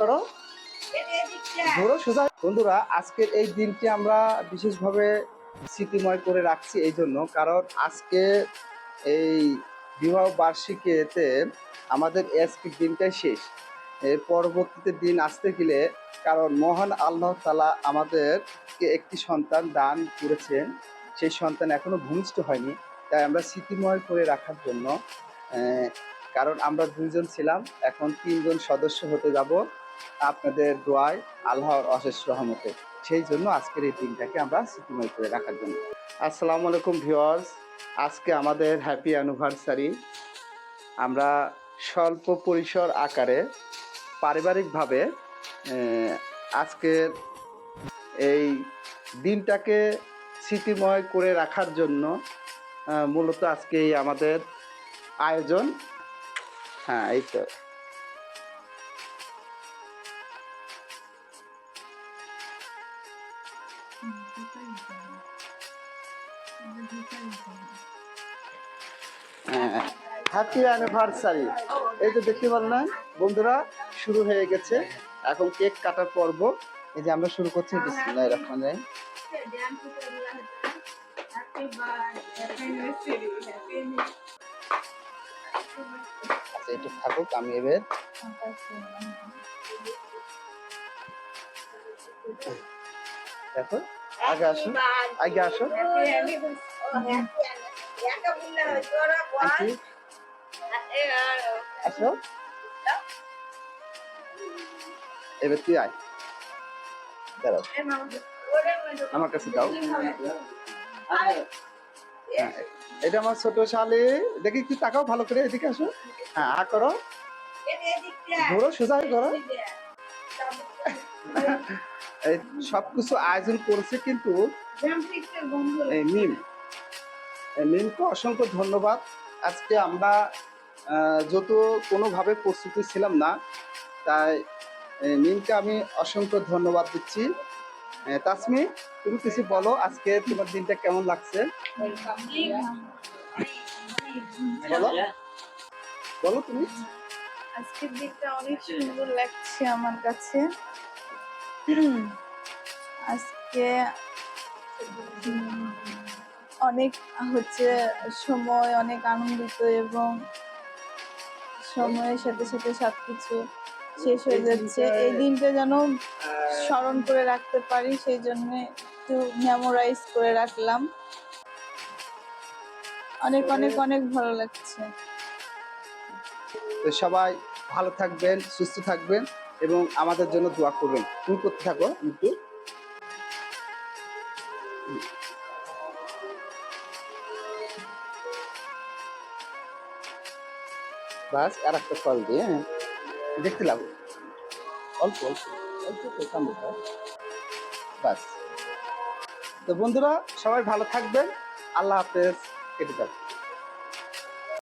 করো। ধরো সোজা। বন্ধুরা, আজকের এই দিনটি আমরা বিশেষভাবে স্মৃতিময় করে রাখছি এই জন্য, কারণ আজকে এই বিবাহ বার্ষিকীতে আমাদের আজকের দিনটাই শেষ। এর পরবর্তীতে দিন আসতে গেলে কারণ মহান আল্লাহ তালা আমাদেরকে একটি সন্তান দান করেছেন। সেই সন্তান এখনও ভূমিষ্ঠ হয়নি, তাই আমরা স্মৃতিময় করে রাখার জন্য কারণ আমরা দুইজন ছিলাম, এখন তিনজন সদস্য হতে যাব আপনাদের দোয়ায় আল্লাহর অশেষ রহমতে। সেই জন্য আজকের এই দিনটাকে আমরা স্মৃতিময় করে রাখার জন্য। আসসালামু আলাইকুম ভিওয়ার্স আজকে আমাদের হ্যাপি অ্যানিভার্সারি। আমরা স্বল্প পরিসর আকারে পারিবারিকভাবে আজকের এই দিনটাকে স্মৃতিময় করে রাখার জন্য মূলত আজকে আমাদের আয়োজন হ্যাঁ এই তো। হ্যাপি অ্যানিভার্সারি এই যে দেখতে পারলেন বন্ধুরা, শুরু হয়ে গেছে। এখন কেক কাটার পর্ব। এই যে আমরা শুরু করছি বিসমিল্লাহির রহমানির রহিম। আচ্ছা একটু থাকুক, আমি এবার দেখো, আগে আসো আগে আসো। আসো। এবার তুই আয়। দাঁড়াও। আমার কাছে দাও। এটা আমার ছোট শালি। দেখি একটু তাকাও ভালো করে এদিকে আসো। হ্যাঁ আ করো। ধরো, সোজা করো। এই সবকিছু আয়োজন করেছে কিন্তু মিম। মিমকে অসংখ্য ধন্যবাদ। আজকে আমরা যত কোনোভাবে প্রস্তুতি ছিলাম না, তাই মিমকে আমি অসংখ্য ধন্যবাদ দিচ্ছি। তাসমি তুমি কিছু বলো আজকে তোমার দিনটা কেমন লাগছে? বলো। বলো তুমি। আজকের দিনটা অনেক সুন্দর লাগছে আমার কাছে। আজকে অনেক হচ্ছে সময়, অনেক আনন্দিত এবং সময়ের সাথে সাথে সবকিছু শেষ হয়ে যাচ্ছে। এই দিনটা যেন স্মরণ করে রাখতে পারি সেই জন্য একটু মেমোরাইজ করে রাখলাম। অনেক অনেক অনেক ভালো লাগছে। তো সবাই ভালো থাকবেন সুস্থ থাকবেন এবং আমাদের জন্য দোয়া করবেন। তুমি করতে থাকো একটু বাস আর একটা ফল দিয়ে হ্যাঁ। দেখতে লাগো অল্প অল্প অল্প কামড়টা বাস তো বন্ধুরা, সবাই ভালো থাকবেন। আল্লাহ হাফেজ। কেটে যাবে